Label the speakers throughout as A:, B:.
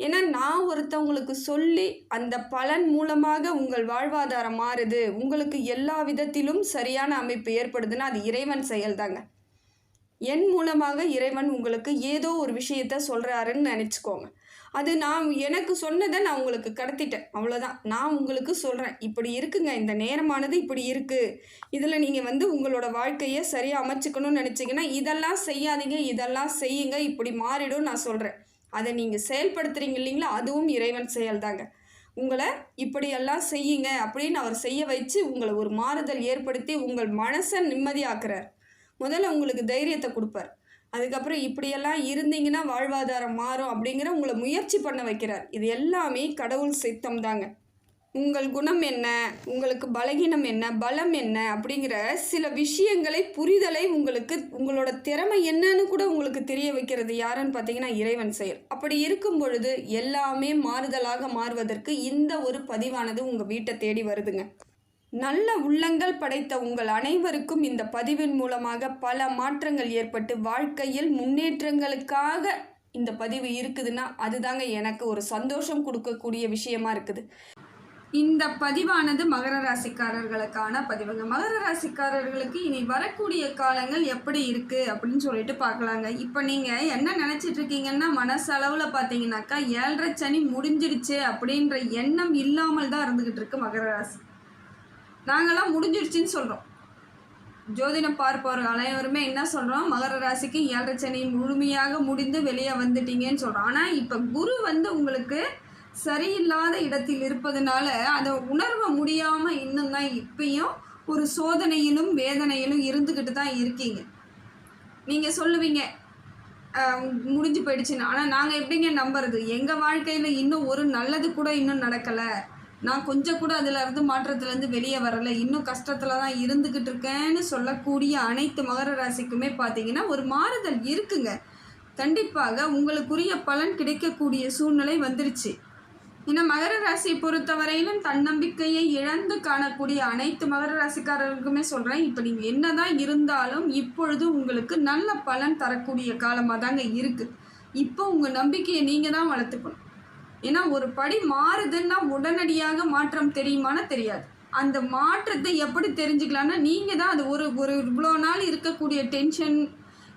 A: ஏன்னா நான் ஒருத்தவங்களுக்கு சொல்லி அந்த பலன் மூலமாக உங்கள் வாழ்வாதாரம் மாறுது. உங்களுக்கு எல்லா விதத்திலும் சரியான அமைப்பு ஏற்படுதுன்னா அது இறைவன் செயல்தாங்க. என் மூலமாக இறைவன் உங்களுக்கு ஏதோ ஒரு விஷயத்த சொல்கிறாருன்னு நினச்சிக்கோங்க. அது நான் எனக்கு சொன்னதை நான் உங்களுக்கு கடத்திட்டேன். அவ்வளோதான் நான் உங்களுக்கு சொல்கிறேன் இப்படி இருக்குங்க. இந்த நேரமானது இப்படி இருக்குது இதில் நீங்கள் வந்து உங்களோட வாழ்க்கையை சரியாக அமைச்சுக்கணும்னு நினச்சிங்கன்னா இதெல்லாம் செய்யாதீங்க இதெல்லாம் செய்யுங்க இப்படி மாறிடும் நான் சொல்கிறேன் அதை நீங்கள் செயல்படுத்துறீங்க இல்லைங்களா? அதுவும் இறைவன் செயல்தாங்க. உங்களை இப்படியெல்லாம் செய்யுங்க அப்படின்னு அவர் செய்ய வச்சு உங்களை ஒரு மாறுதல் ஏற்படுத்தி உங்கள் மனசை நிம்மதியாக்குறார். முதல்ல உங்களுக்கு தைரியத்தை கொடுப்பார். அதுக்கப்புறம் இப்படியெல்லாம் இருந்தீங்கன்னா வாழ்வாதாரம் மாறும் அப்படிங்கிற உங்களை முயற்சி பண்ண வைக்கிறார். இது எல்லாமே கடவுள் சித்தம் தாங்க உங்கள் குணம் என்ன? உங்களுக்கு பலகீனம் என்ன? பலம் என்ன? அப்படிங்கிற சில விஷயங்களை புரிதலை உங்களுக்கு உங்களோட திறமை என்னன்னு கூட உங்களுக்கு தெரிய வைக்கிறது யாருன்னு பார்த்தீங்கன்னா இறைவன் செயல். அப்படி இருக்கும் பொழுது எல்லாமே மாறுதலாக மாறுவதற்கு இந்த ஒரு பதிவானது உங்கள் வீட்டை தேடி வருதுங்க. நல்ல உள்ளங்கள் படைத்த உங்கள் அனைவருக்கும் இந்த பதிவின் மூலமாக பல மாற்றங்கள் ஏற்பட்டு வாழ்க்கையில் முன்னேற்றங்களுக்காக இந்த பதிவு இருக்குதுன்னா அதுதாங்க எனக்கு ஒரு சந்தோஷம் கொடுக்கக்கூடிய விஷயமா இருக்குது. இந்த பதிவானது மகர ராசிக்காரர்களுக்கான பதிவுங்க. மகர ராசிக்காரர்களுக்கு இனி வரக்கூடிய காலங்கள் எப்படி இருக்கு அப்படின்னு சொல்லிட்டு பார்க்கலாங்க. இப்போ நீங்கள் என்ன நினச்சிட்டு இருக்கீங்கன்னா மனசளவில் பார்த்தீங்கன்னாக்கா ஏழரை சனி முடிஞ்சிருச்சு அப்படின்ற எண்ணம் இல்லாமல் தான் இருந்துக்கிட்டு இருக்கு மகர ராசி. நாங்களாம் முடிஞ்சிருச்சுன்னு சொல்கிறோம் ஜோதிடம் பார்ப்பவர்கள் அனைவருமே என்ன சொல்கிறோம் மகர ராசிக்கு ஏழரை சனி முழுமையாக முடிந்து வெளியே வந்துட்டீங்கன்னு சொல்கிறோம் ஆனால் இப்போ குரு வந்து உங்களுக்கு சரியில்லாத இடத்தில் இருப்பதனால அதை உணர்வ முடியாமல் இன்னும் தான் இப்பயும் ஒரு சோதனையிலும் வேதனையிலும் இருந்துக்கிட்டு தான் இருக்கீங்க. நீங்கள் சொல்லுவீங்க முடிஞ்சு போயிடுச்சுன்னு. ஆனால் நாங்கள் எப்படிங்க நம்புறது? எங்கள் வாழ்க்கையில் இன்னும் ஒரு நல்லது கூட இன்னும் நடக்கலை. நான் கொஞ்சம் கூட அதிலிருந்து மாற்றத்துலேருந்து வெளியே வரலை. இன்னும் கஷ்டத்தில் தான் இருந்துக்கிட்டு இருக்கேன்னு சொல்லக்கூடிய அனைத்து மகர ராசிக்குமே பார்த்தீங்கன்னா ஒரு மாறுதல் இருக்குங்க. கண்டிப்பாக உங்களுக்குரிய பலன் கிடைக்கக்கூடிய சூழ்நிலை வந்துருச்சு. இன்னும் மகர ராசியை பொறுத்தவரையிலும் தன்னம்பிக்கையை இழந்து காணக்கூடிய அனைத்து மகர ராசிக்காரர்களுக்குமே சொல்கிறேன் இப்போ நீங்கள் என்னதான் இருந்தாலும் இப்பொழுது உங்களுக்கு நல்ல பலன் தரக்கூடிய காலமாக தாங்க இருக்குது இப்போ உங்கள் நம்பிக்கையை நீங்கள் தான் வளர்த்துக்கணும். ஏன்னா ஒரு படி மாறுதுன்னா உடனடியாக மாற்றம் தெரியுமானா தெரியாது. அந்த மாற்றத்தை எப்படி தெரிஞ்சுக்கலான்னா நீங்கள் தான் அது ஒரு ஒரு இவ்வளோ நாள் இருக்கக்கூடிய டென்ஷன்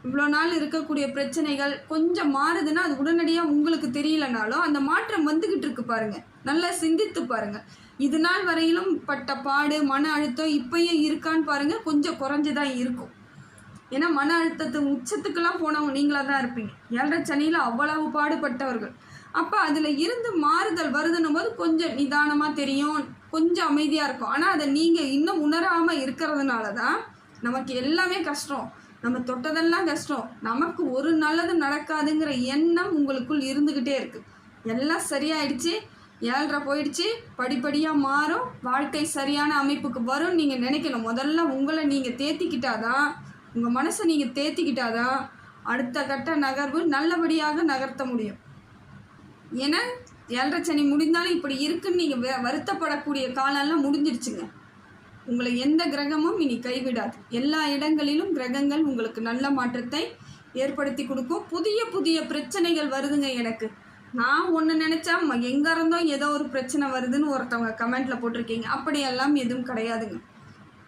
A: இவ்வளோ நாள் இருக்கக்கூடிய பிரச்சனைகள் கொஞ்சம் மாறுதுன்னா அது உடனடியாக உங்களுக்கு தெரியலனாலும் அந்த மாற்றம் வந்துக்கிட்டு இருக்கு பாருங்க. நல்லா சிந்தித்து பாருங்க. இது நாள் வரையிலும் பட்ட பாடு மன அழுத்தம் இப்பயும் இருக்கான்னு பாருங்க. கொஞ்சம் குறைஞ்சதான் இருக்கும். ஏன்னா மன அழுத்தத்து உச்சத்துக்கெல்லாம் போனவங்க நீங்களாக தான் இருப்பீங்க. ஏழரை சனியில் அவ்வளவு பாடுபட்டவர்கள். அப்போ அதில் இருந்து மாறுதல் வருதுன்னும் போது கொஞ்சம் நிதானமாக தெரியும். கொஞ்சம் அமைதியாக இருக்கும். ஆனால் அதை நீங்கள் இன்னும் உணராமல் இருக்கிறதுனால தான் நமக்கு எல்லாமே கஷ்டம். நம்ம தொட்டதெல்லாம் கஷ்டம். நமக்கு ஒரு நல்லது நடக்காதுங்கிற எண்ணம் உங்களுக்குள் இருந்துக்கிட்டே இருக்குது எல்லாம் சரியாயிடுச்சு ஏழ்ரை போயிடுச்சு படிப்படியாக மாறும் வாழ்க்கை சரியான அமைப்புக்கு வரும் நீங்கள் நினைக்கணும் முதல்ல உங்களை நீங்கள் தேத்திக்கிட்டாதான் உங்கள் மனசை நீங்கள் தேத்திக்கிட்டாதான் அடுத்த கட்ட நகர்வு நல்லபடியாக நகர்த்த முடியும். ஏன்னா ஏழரை சனி முடிந்தாலும் இப்படி இருக்குன்னு நீங்கள் வருத்தப்படக்கூடிய காலம்லாம் முடிஞ்சிருச்சுங்க உங்களை எந்த கிரகமும் இனி கைவிடாது. எல்லா இடங்களிலும் கிரகங்கள் உங்களுக்கு நல்ல மாற்றத்தை ஏற்படுத்தி கொடுக்கும். புதிய புதிய பிரச்சனைகள் வருதுங்க எனக்கு. நான் ஒன்று நினச்சா எங்கே இருந்தோ ஏதோ ஒரு பிரச்சனை வருதுன்னு ஒருத்தவங்க கமெண்ட்டில் போட்டிருக்கீங்க. அப்படியெல்லாம் எதுவும் கிடையாதுங்க.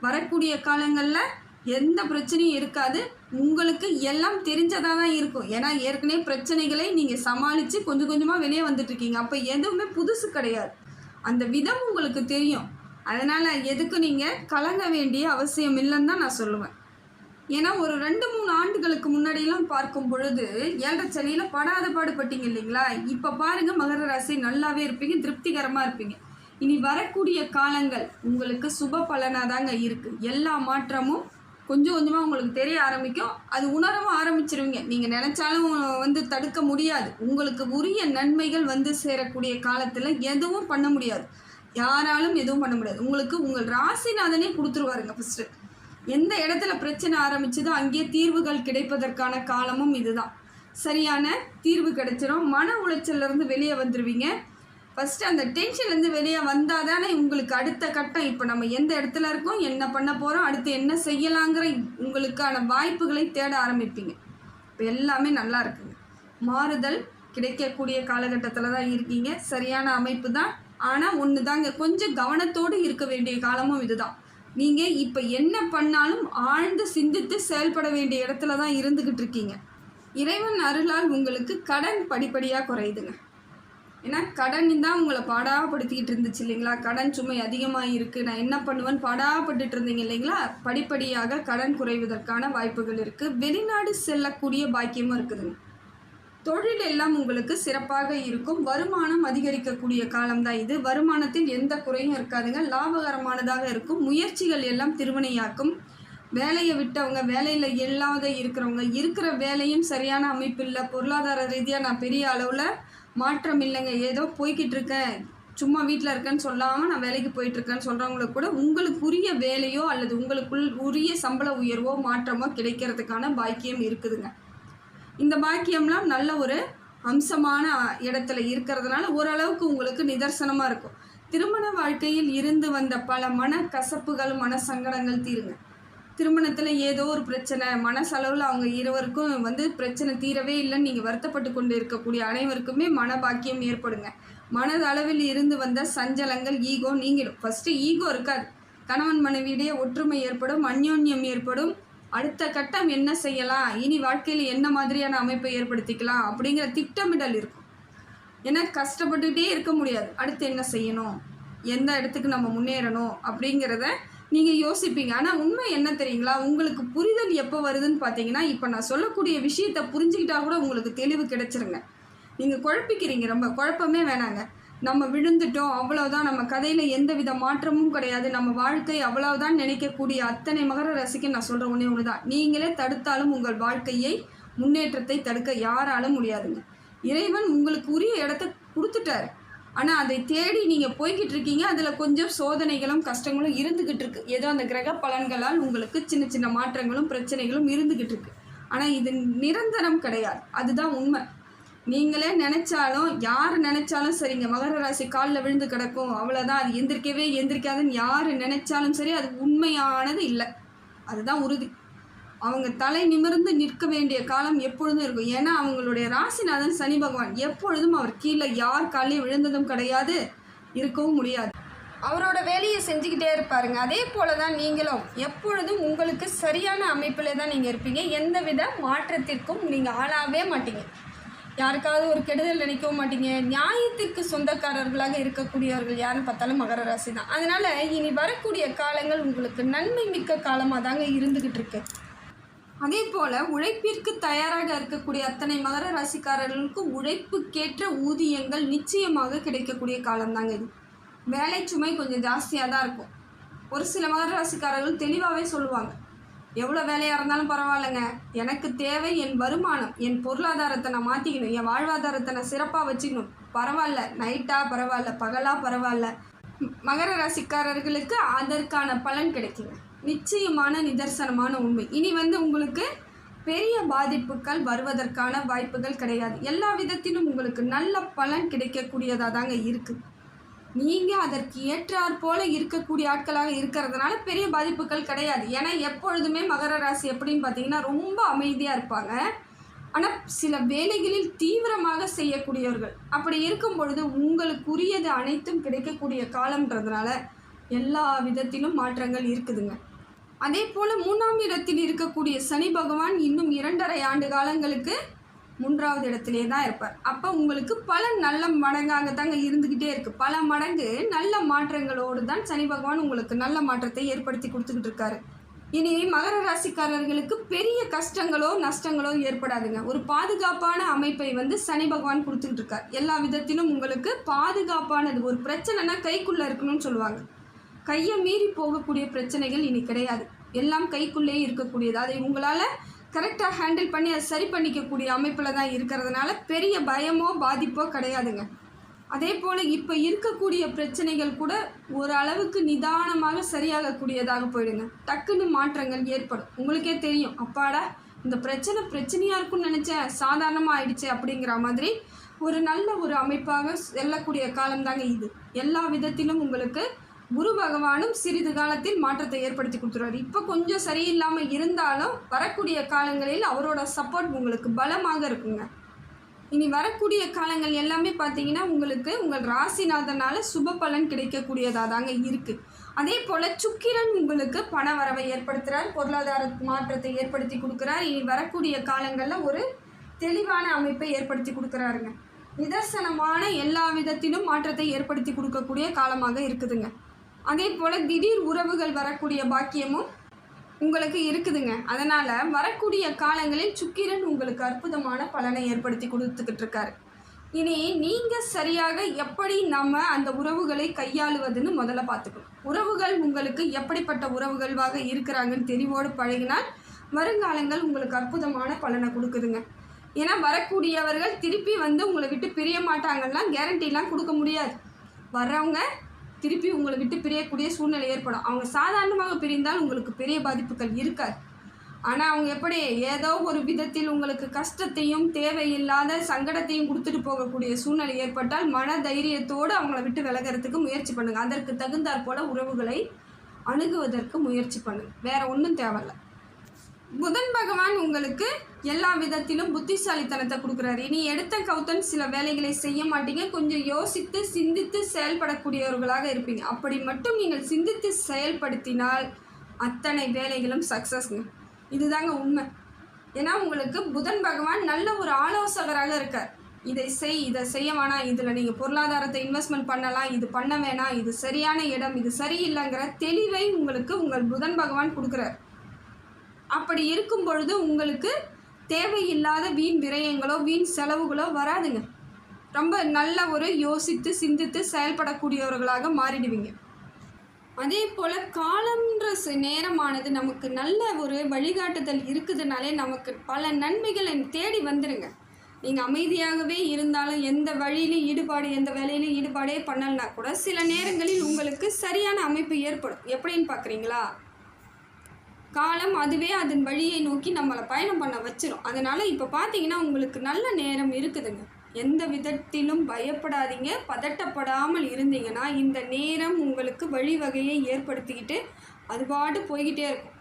A: வரக்கூடிய காலங்களில் எந்த பிரச்சனையும் இருக்காது. உங்களுக்கு எல்லாம் தெரிஞ்சதாக தான் இருக்கும். ஏன்னா ஏற்கனவே பிரச்சனைகளை நீங்கள் சமாளித்து கொஞ்சம் கொஞ்சமாக வெளியே வந்துட்டுருக்கீங்க அப்போ எதுவுமே புதுசு கிடையாது. அந்த விதம் உங்களுக்கு தெரியும். அதனால் எதுக்கு நீங்கள் கலங்க வேண்டிய அவசியம் இல்லைன்னு தான் நான் சொல்லுவேன். ஏன்னா ஒரு ரெண்டு மூணு ஆண்டுகளுக்கு முன்னாடியெல்லாம் பார்க்கும் பொழுது ஏழரை சனியில் படாத பாடுபட்டீங்க இல்லைங்களா? இப்போ பாருங்கள் மகர ராசி நல்லாவே இருப்பீங்க திருப்திகரமாக இருப்பீங்க. இனி வரக்கூடிய காலங்கள் உங்களுக்கு சுப பலனாக தாங்க இருக்குது எல்லா மாற்றமும் கொஞ்சம் கொஞ்சமாக உங்களுக்கு தெரிய ஆரம்பிக்கும். அது உணரவும் ஆரம்பிச்சிருவீங்க. நீங்கள் நினச்சாலும் வந்து தடுக்க முடியாது. உங்களுக்கு உரிய நன்மைகள் வந்து சேரக்கூடிய காலத்தில் எதுவும் பண்ண முடியாது. யாராலும் எதுவும் பண்ண முடியாது. உங்களுக்கு உங்கள் ராசிநாதனே கொடுத்துருவாருங்க ஃபஸ்ட்டு எந்த இடத்துல பிரச்சனை ஆரம்பிச்சதோ அங்கேயே தீர்வுகள் கிடைப்பதற்கான காலமும் இதுதான். சரியான தீர்வு கிடைச்சிரும். மன உளைச்சல்லேருந்து வெளியே வந்துடுவீங்க ஃபஸ்ட்டு அந்த டென்ஷன்லேருந்து வெளியே வந்தால் தானே உங்களுக்கு அடுத்த கட்டம். இப்போ நம்ம எந்த இடத்துல இருக்கோம் என்ன பண்ண போகிறோம் அடுத்து என்ன செய்யலாங்கிற உங்களுக்கான வாய்ப்புகளை தேட ஆரம்பிப்பீங்க. இப்போ எல்லாமே நல்லா இருக்குங்க. மாறுதல் கிடைக்கக்கூடிய காலகட்டத்தில் தான் இருக்கீங்க. சரியான அமைப்பு தான். ஆனால் ஒன்று தாங்க கொஞ்சம் கவனத்தோடு இருக்க வேண்டிய காலமும் இதுதான். நீங்கள் இப்போ என்ன பண்ணாலும் ஆழ்ந்து சிந்தித்து செயல்பட வேண்டிய இடத்துல தான் இருந்துக்கிட்டு இருக்கீங்க. இறைவன் அருளால் உங்களுக்கு கடன் படிப்படியாக குறையுதுங்க. ஏன்னா கடன் தான் உங்களை பாடாப்படுத்திக்கிட்டு இருந்துச்சு இல்லைங்களா? கடன் சுமை அதிகமாக இருக்குது நான் என்ன பண்ணுவேன்னு பாடாப்பட்டுட்டு இருந்தீங்க இல்லைங்களா? படிப்படியாக கடன் குறைவதற்கான வாய்ப்புகள் இருக்குது வெளிநாடு செல்லக்கூடிய பாக்கியமும் இருக்குதுங்க. தொழில் எல்லாம் உங்களுக்கு சிறப்பாக இருக்கும். வருமானம் அதிகரிக்கக்கூடிய காலம்தான் இது. வருமானத்தில் எந்த குறையும் இருக்காதுங்க. லாபகரமானதாக இருக்கும். முயற்சிகள் எல்லாம் திருவினையாக்கும் வேலையை விட்டவங்க வேலையில் இல்லாத இருக்கிறவங்க இருக்கிற வேலையும் சரியான அமைப்பு இல்லை பொருளாதார ரீதியாக நான் பெரிய அளவில் மாற்றம் இல்லைங்க. ஏதோ போய்கிட்டு இருக்கேன். சும்மா வீட்டில் இருக்கேன்னு சொல்லாமல் நான் வேலைக்கு போயிட்டுருக்கேன்னு சொல்கிறவங்களுக்கு கூட உங்களுக்குரிய வேலையோ அல்லது உங்களுக்குள் உரிய சம்பள உயர்வோ மாற்றமோ கிடைக்கிறதுக்கான பாக்கியம் இருக்குதுங்க. இந்த பாக்கியம்லாம் நல்ல ஒரு அம்சமான இடத்துல இருக்கிறதுனால ஓரளவுக்கு உங்களுக்கு நிதர்சனமாக இருக்கும். திருமண வாழ்க்கையில் இருந்து வந்த பல மன கசப்புகள் மன சங்கடங்கள் தீருங்க. திருமணத்தில் ஏதோ ஒரு பிரச்சனை மனசளவில் அவங்க இருவருக்கும் வந்து பிரச்சனை தீரவே இல்லைன்னு நீங்கள் வருத்தப்பட்டு கொண்டு இருக்கக்கூடிய அனைவருக்குமே மன பாக்கியம் ஏற்படுங்க. மனதளவில் இருந்து வந்த சஞ்சலங்கள் ஈகோ நீங்கிடும். ஃபஸ்ட்டு ஈகோ இருக்காது. கணவன் மனைவியிடையே ஒற்றுமை ஏற்படும் அந்யோன்யம் ஏற்படும். அடுத்த கட்டம் என்ன செய்யலாம்? இனி வாழ்க்கையில் என்ன மாதிரியான அமைப்பை ஏற்படுத்திக்கலாம்? அப்படிங்கிற திட்டமிடல் இருக்கும். ஏன்னா கஷ்டப்பட்டுக்கிட்டே இருக்க முடியாது. அடுத்து என்ன செய்யணும்? எந்த இடத்துக்கு நம்ம முன்னேறணும்? அப்படிங்கிறத நீங்கள் யோசிப்பீங்க. ஆனால் உண்மை என்ன தெரியுங்களா? உங்களுக்கு புரிதல் எப்போ வருதுன்னு பார்த்தீங்கன்னா இப்போ நான் சொல்லக்கூடிய விஷயத்தை புரிஞ்சுக்கிட்டா கூட உங்களுக்கு தெளிவு கிடைச்சிருங்க. நீங்கள் குழப்பிக்கிறீங்க. ரொம்ப குழப்பமே வேணாங்க. நம்ம விழுந்துட்டோம் அவ்வளோதான் நம்ம கதையில் எந்த வித மாற்றமும் கிடையாது. நம்ம வாழ்க்கை அவ்வளோதான் நினைக்கக்கூடிய அத்தனை மகர ரசிக்க நான் சொல்கிற ஒன்றே ஒன்று தான். நீங்களே தடுத்தாலும் உங்கள் வாழ்க்கையை முன்னேற்றத்தை தடுக்க யாராலும் முடியாதுங்க. இறைவன் உங்களுக்கு உரிய இடத்த கொடுத்துட்டாரு. ஆனால் அதை தேடி நீங்கள் போய்கிட்டு இருக்கீங்க. அதில் கொஞ்சம் சோதனைகளும் கஷ்டங்களும் இருந்துக்கிட்டு இருக்கு. ஏதோ அந்த கிரக பலன்களால் உங்களுக்கு சின்ன சின்ன மாற்றங்களும் பிரச்சனைகளும் இருந்துக்கிட்டு இருக்கு. ஆனால் இது நிரந்தரம் கிடையாது. அதுதான் உண்மை. நீங்களே நினைச்சாலும் யார் நினைச்சாலும் சரிங்க. மகர ராசி காலில் விழுந்து கிடக்கும். அவ்வளோதான் அது எந்திரிக்கவே எந்திரிக்காதுன்னு யார் நினைச்சாலும் சரி அது உண்மையானது இல்லை. அதுதான் உறுதி. அவங்க தலை நிமிர்ந்து நிற்க வேண்டிய காலம் எப்பொழுதும் இருக்கும். ஏன்னா அவங்களுடைய ராசிநாதன் சனி பகவான். எப்பொழுதும் அவர் கீழே யார் காலையும் விழுந்ததும் கிடையாது. இருக்கவும் முடியாது. அவரோட வேலையை செஞ்சுக்கிட்டே இருப்பாருங்க. அதே போல தான் நீங்களும். எப்பொழுதும் உங்களுக்கு சரியான அமைப்பில் தான் நீங்கள் இருப்பீங்க. எந்தவித மாற்றத்திற்கும் நீங்கள் ஆளாகவே மாட்டீங்க. யாருக்காவது ஒரு கெடுதல் நினைக்கவும் மாட்டீங்க. நியாயத்திற்கு சொந்தக்காரர்களாக இருக்கக்கூடியவர்கள் யாருன்னு பார்த்தாலும் மகர ராசி தான் அதனால் இனி வரக்கூடிய காலங்கள் உங்களுக்கு நன்மை மிக்க காலமாக தாங்க இருந்துக்கிட்டு இருக்கு. அதே போல் உழைப்பிற்கு தயாராக இருக்கக்கூடிய அத்தனை மகர ராசிக்காரர்களுக்கு உழைப்புக்கேற்ற ஊதியங்கள் நிச்சயமாக கிடைக்கக்கூடிய காலம்தாங்க இது. வேலை சுமை கொஞ்சம் ஜாஸ்தியாக தான் இருக்கும். ஒரு சில மகர ராசிக்காரர்கள் தெளிவாகவே சொல்லுவாங்க. எவ்வளோ வேலையாக இருந்தாலும் பரவாயில்லைங்க. எனக்கு தேவை என் வருமானம் என் பொருளாதாரத்தை நான் மாற்றிக்கணும் என் வாழ்வாதாரத்தை நான் சிறப்பாக வச்சுக்கணும். பரவாயில்ல நைட்டாக பரவாயில்ல பகலாக பரவாயில்ல. மகர ராசிக்காரர்களுக்கு அதற்கான பலன் கிடைக்குங்க. நிச்சயமான நிதர்சனமான உண்மை. இனி வந்து உங்களுக்கு பெரிய பாதிப்புகள் வருவதற்கான வாய்ப்புகள் கிடையாது. எல்லா விதத்திலும் உங்களுக்கு நல்ல பலன் கிடைக்கக்கூடியதாக தாங்க இருக்குது நீங்கள் அதற்கு ஏற்றாற் போல இருக்கக்கூடிய ஆட்களாக இருக்கிறதுனால பெரிய பாதிப்புகள் கிடையாது. ஏன்னா எப்பொழுதுமே மகர ராசி எப்படின்னு பார்த்தீங்கன்னா ரொம்ப அமைதியாக இருப்பாங்க. ஆனால் சில வேலைகளில் தீவிரமாக செய்யக்கூடியவர்கள். அப்படி இருக்கும் பொழுது உங்களுக்குரியது அனைத்தும் கிடைக்கக்கூடிய காலம்ன்றதுனால எல்லா விதத்திலும் மாற்றங்கள் இருக்குதுங்க. அதே போல் மூணாம் இடத்தில் இருக்கக்கூடிய சனி பகவான் இன்னும் இரண்டரை ஆண்டு காலங்களுக்கு மூன்றாவது இடத்துலே தான் இருப்பார். அப்போ உங்களுக்கு பல நல்ல மடங்காக தாங்க இருந்துக்கிட்டே இருக்குது பல மடங்கு நல்ல மாற்றங்களோடு தான் சனி பகவான் உங்களுக்கு நல்ல மாற்றத்தை ஏற்படுத்தி கொடுத்துக்கிட்டு இருக்காரு. இனி மகர ராசிக்காரர்களுக்கு பெரிய கஷ்டங்களோ நஷ்டங்களோ ஏற்படாதுங்க. ஒரு பாதுகாப்பான அமைப்பை வந்து சனி பகவான் கொடுத்துக்கிட்டு இருக்கார். எல்லா விதத்திலும் உங்களுக்கு பாதுகாப்பானது. ஒரு பிரச்சனைனா கைக்குள்ளே இருக்கணும்னு சொல்லுவாங்க. கையை மீறி போகக்கூடிய பிரச்சனைகள் இனி கிடையாது. எல்லாம் கைக்குள்ளேயே இருக்கக்கூடியது. அதை உங்களால் கரெக்டாக ஹேண்டில் பண்ணி அதை சரி பண்ணிக்கக்கூடிய அமைப்பில் தான் இருக்கிறதுனால பெரிய பயமோ பாதிப்போ கிடையாதுங்க. அதே போல் இப்போ இருக்கக்கூடிய பிரச்சனைகள் கூட ஒரு அளவுக்கு நிதானமாக சரியாகக்கூடியதாக போயிடுங்க. டக்குன்னு மாற்றங்கள் ஏற்படும். உங்களுக்கே தெரியும். அப்பாடா இந்த பிரச்சனை பிரச்சனையாக இருக்கும்னு நினச்சேன். சாதாரணமாக ஆயிடுச்சு அப்படிங்கிற மாதிரி ஒரு நல்ல ஒரு அமைப்பாக செல்லக்கூடிய காலம்தாங்க இது. எல்லா விதத்திலும் உங்களுக்கு குரு பகவானும் சிறிது காலத்தில் மாற்றத்தை ஏற்படுத்தி கொடுத்துருவார். இப்போ கொஞ்சம் சரியில்லாமல் இருந்தாலும் வரக்கூடிய காலங்களில் அவரோட சப்போர்ட் உங்களுக்கு பலமாக இருக்குங்க. இனி வரக்கூடிய காலங்கள் எல்லாமே பார்த்தீங்கன்னா உங்களுக்கு உங்கள் ராசிநாதனால் சுப பலன் கிடைக்கக்கூடியதாக தாங்க இருக்குது அதே போல் சுக்கிரன் உங்களுக்கு பண வரவை ஏற்படுத்துகிறார் பொருளாதார மாற்றத்தை ஏற்படுத்தி கொடுக்குறார். இனி வரக்கூடிய காலங்களில் ஒரு தெளிவான அமைப்பை ஏற்படுத்தி கொடுக்குறாருங்க. நிதர்சனமான எல்லா விதத்திலும் மாற்றத்தை ஏற்படுத்தி கொடுக்கக்கூடிய காலமாக இருக்குதுங்க. அதே போல் திடீர் உறவுகள் வரக்கூடிய பாக்கியமும் உங்களுக்கு இருக்குதுங்க. அதனால் வரக்கூடிய காலங்களில் சுக்கிரன் உங்களுக்கு அற்புதமான பலனை ஏற்படுத்தி கொடுத்துக்கிட்டு இருக்காரு. இனி நீங்கள் சரியாக எப்படி நம்ம அந்த உறவுகளை கையாளுவதுன்னு முதல்ல பார்த்துக்கணும். உறவுகள் உங்களுக்கு எப்படிப்பட்ட உறவுகள்வாக இருக்கிறாங்கன்னு தெரிவோடு பழகினால் வருங்காலங்கள் உங்களுக்கு அற்புதமான பலனை கொடுக்குதுங்க. ஏன்னா வரக்கூடியவர்கள் திருப்பி வந்து உங்களை விட்டு பிரிய மாட்டாங்கன்னா கேரண்டிலாம் கொடுக்க முடியாது. வர்றவங்க திருப்பி உங்களை விட்டு பிரியக்கூடிய சூழ்நிலை ஏற்படும். அவங்க சாதாரணமாக பிரிந்தால் உங்களுக்கு பெரிய பாதிப்புகள் இருக்காது. ஆனால் அவங்க எப்படி ஏதோ ஒரு விதத்தில் உங்களுக்கு கஷ்டத்தையும் தேவையில்லாத சங்கடத்தையும் கொடுத்துட்டு போகக்கூடிய சூழ்நிலை ஏற்பட்டால் மன தைரியத்தோடு அவங்கள விட்டு விலகிறதுக்கு முயற்சி பண்ணுங்கள் அதற்கு தகுந்தாற் போல உறவுகளை அணுகுவதற்கு முயற்சி பண்ணுங்க. வேறு ஒன்றும் தேவையில்லை. புதன் பகவான் உங்களுக்கு எல்லா விதத்திலும் புத்திசாலித்தனத்தை கொடுக்குறாரு. இனி எடுத்த கௌத்தன் சில வேலைகளை செய்ய மாட்டீங்க. கொஞ்சம் யோசித்து சிந்தித்து செயல்படக்கூடியவர்களாக இருப்பீங்க. அப்படி மட்டும் நீங்கள் சிந்தித்து செயல்படுத்தினால் அத்தனை வேலைகளும் சக்ஸஸ்ங்க இதுதாங்க உண்மை. ஏன்னா உங்களுக்கு புதன் பகவான் நல்ல ஒரு ஆலோசகராக இருக்கார். இதை செய் இதை செய்ய வேணாம். இதில் நீங்கள் பொருளாதாரத்தை இன்வெஸ்ட்மெண்ட் பண்ணலாம். இது பண்ண வேணாம். இது சரியான இடம். இது சரியில்லைங்கிற தெளிவை உங்களுக்கு உங்கள் புதன் பகவான் கொடுக்குறார். அப்படி இருக்கும் பொழுது உங்களுக்கு தேவையில்லாத வீண் விரயங்களோ வீண் செலவுகளோ வராதுங்க. ரொம்ப நல்ல ஒரு யோசித்து சிந்தித்து செயல்படக்கூடியவர்களாக மாறிடுவீங்க. அதே போல் காலம்ன்ற ச- நேரமானது நமக்கு நல்ல ஒரு வழிகாட்டுதல் இருக்குதுனாலே நமக்கு பல நன்மைகளை தேடி வந்துடுங்க நீங்கள் அமைதியாகவே இருந்தாலும் எந்த வழியிலும் ஈடுபாடு எந்த வேலையிலும் ஈடுபாடே பண்ணலனா கூட சில நேரங்களில் உங்களுக்கு சரியான அமைப்பு ஏற்படும். எப்படின்னு பார்க்குறீங்களா காலம் அதுவே அதன் வழியை நோக்கி நம்மளை பயணம் பண்ண வச்சிரும். அதனால் இப்போ பார்த்தீங்கன்னா உங்களுக்கு நல்ல நேரம் இருக்குதுங்க. எந்த விதத்திலும் பயப்படாதீங்க. பதட்டப்படாமல் இருந்தீங்கன்னா இந்த நேரம் உங்களுக்கு வழிவகையை ஏற்படுத்திக்கிட்டு அது பாட்டு போய்கிட்டே இருக்கும்.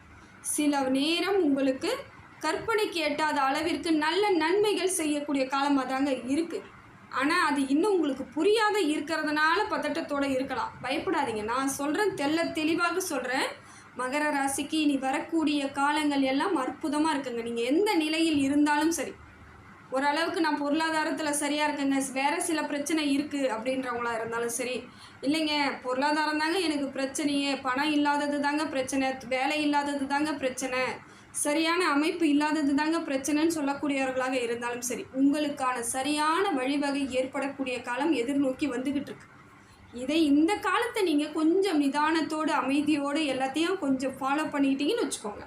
A: சில நேரம் உங்களுக்கு கற்பனைக்கு எட்டாத அளவிற்கு நல்ல நன்மைகள் செய்யக்கூடிய காலமாக தாங்க இருக்குது ஆனால் அது இன்னும் உங்களுக்கு புரியாத இருக்கிறதுனால பதட்டத்தோடு இருக்கலாம். பயப்படாதீங்க. நான் சொல்கிறேன் தெள்ள தெளிவாக சொல்கிறேன் மகர ராசிக்கு இனி வரக்கூடிய காலங்கள் எல்லாம் அற்புதமாக இருக்குங்க. நீங்கள் எந்த நிலையில் இருந்தாலும் சரி. ஓரளவுக்கு நான் பொருளாதாரத்தில் சரியாக இருக்கேங்க. வேறு சில பிரச்சனை இருக்குது அப்படின்றவங்களா இருந்தாலும் சரி. இல்லைங்க பொருளாதாரம் தாங்க எனக்கு பிரச்சனையே. பணம் இல்லாதது தாங்க பிரச்சனை. வேலை இல்லாதது தாங்க பிரச்சனை. சரியான அமைப்பு இல்லாதது தாங்க பிரச்சனைன்னு சொல்லக்கூடியவர்களாக இருந்தாலும் சரி உங்களுக்கான சரியான வழிவகை ஏற்படக்கூடிய காலம் எதிர்நோக்கி வந்துக்கிட்டு இருக்கு. இதை இந்த காலத்தை நீங்கள் கொஞ்சம் நிதானத்தோடு அமைதியோடு எல்லாத்தையும் கொஞ்சம் ஃபாலோ பண்ணிக்கிட்டீங்கன்னு வச்சுக்கோங்க.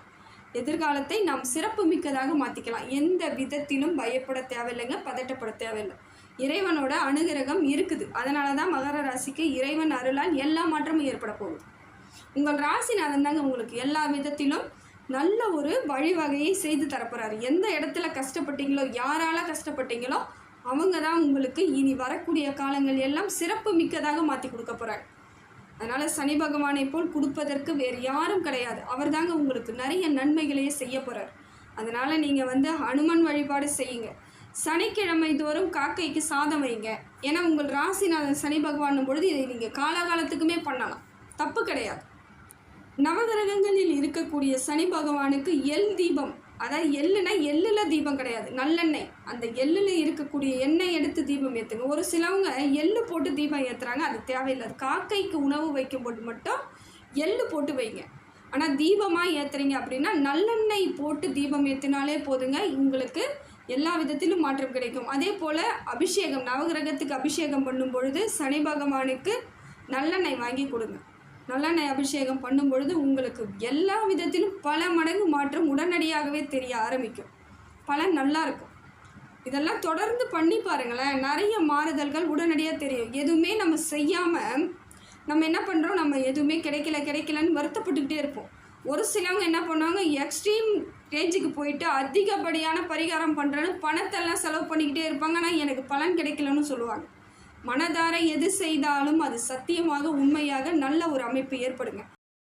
A: எதிர்காலத்தை நாம் சிறப்பு மிக்கதாக மாற்றிக்கலாம் எந்த விதத்திலும் பயப்பட தேவையில்லைங்க பதட்டப்பட தேவையில்லை. இறைவனோட அனுகிரகம் இருக்குது. அதனால தான் மகர ராசிக்கு இறைவன் அருளால் எல்லா மாற்றமும் ஏற்பட போகுது. உங்கள் ராசிநாதன் தாங்க உங்களுக்கு எல்லா விதத்திலும் நல்ல ஒரு வழிவகையை செய்து தரப்போகிறாரு எந்த இடத்துல கஷ்டப்பட்டீங்களோ யாரால கஷ்டப்பட்டீங்களோ அவங்க தான் உங்களுக்கு இனி வரக்கூடிய காலங்கள் எல்லாம் சிறப்பு மிக்கதாக மாற்றி கொடுக்க போகிறாங்க அதனால் சனி பகவானை போல் கொடுப்பதற்கு வேறு யாரும் கிடையாது. அவர் தாங்க உங்களுக்கு நிறைய நன்மைகளையே செய்ய போகிறார் அதனால் நீங்கள் வந்து ஹனுமன் வழிபாடு செய்யுங்க. சனிக்கிழமை தோறும் காக்கைக்கு சாதம் வைங்க. ஏன்னா உங்கள் ராசிநாதன் சனி பகவான் பொழுது இதை நீங்கள் காலாகாலத்துக்குமே பண்ணலாம். தப்பு கிடையாது. நவகிரகங்களில் இருக்கக்கூடிய சனி பகவானுக்கு எல் தீபம் அதாவது எள்ளுனா எள்ளில் தீபம் கிடையாது. நல்லெண்ணெய். அந்த எள்ளில் இருக்கக்கூடிய எண்ணெய் எடுத்து தீபம் ஏற்றுங்க ஒரு சிலவங்க எள்ளு போட்டு தீபம் ஏற்றுறாங்க அது தேவையில்லாது காக்கைக்கு உணவு வைக்கும்போது மட்டும் எள்ளு போட்டு வைங்க. ஆனால் தீபமாக ஏற்றுறீங்க அப்படின்னா நல்லெண்ணெய் போட்டு தீபம் ஏற்றினாலே போதுங்க. உங்களுக்கு எல்லா விதத்திலும் மாற்றம் கிடைக்கும். அதே போல் அபிஷேகம் நவகிரகத்துக்கு அபிஷேகம் பண்ணும் பொழுது சனி பகவானுக்கு நல்லெண்ணெய் வாங்கி கொடுங்க. நல்லெண்ணெய் அபிஷேகம் பண்ணும் பொழுது உங்களுக்கு எல்லா விதத்திலும் பல மடங்கு மாற்றம் உடனடியாகவே தெரிய ஆரம்பிக்கும். பலன் நல்லா இருக்கும். இதெல்லாம் தொடர்ந்து பண்ணி பாருங்களேன். நிறைய மாறுதல்கள் உடனடியாக தெரியும். எதுவுமே நம்ம செய்யாமல் நம்ம என்ன பண்ணுறோம் நம்ம எதுவுமே கிடைக்கல கிடைக்கலன்னு வருத்தப்பட்டுக்கிட்டே இருப்போம். ஒரு சிலவங்க என்ன பண்ணுவாங்க? எக்ஸ்ட்ரீம் ரேஞ்சுக்கு போயிட்டு அதிகப்படியான பரிகாரம் பண்ணுறேன்னு பணத்தெல்லாம் செலவு பண்ணிக்கிட்டே இருப்பாங்க. ஆனால் எனக்கு பலன் கிடைக்கலன்னு சொல்லுவாங்க. மனதார எது செய்தாலும் அது சத்தியமாக உண்மையாக நல்ல ஒரு அமைப்பு ஏற்படுங்க.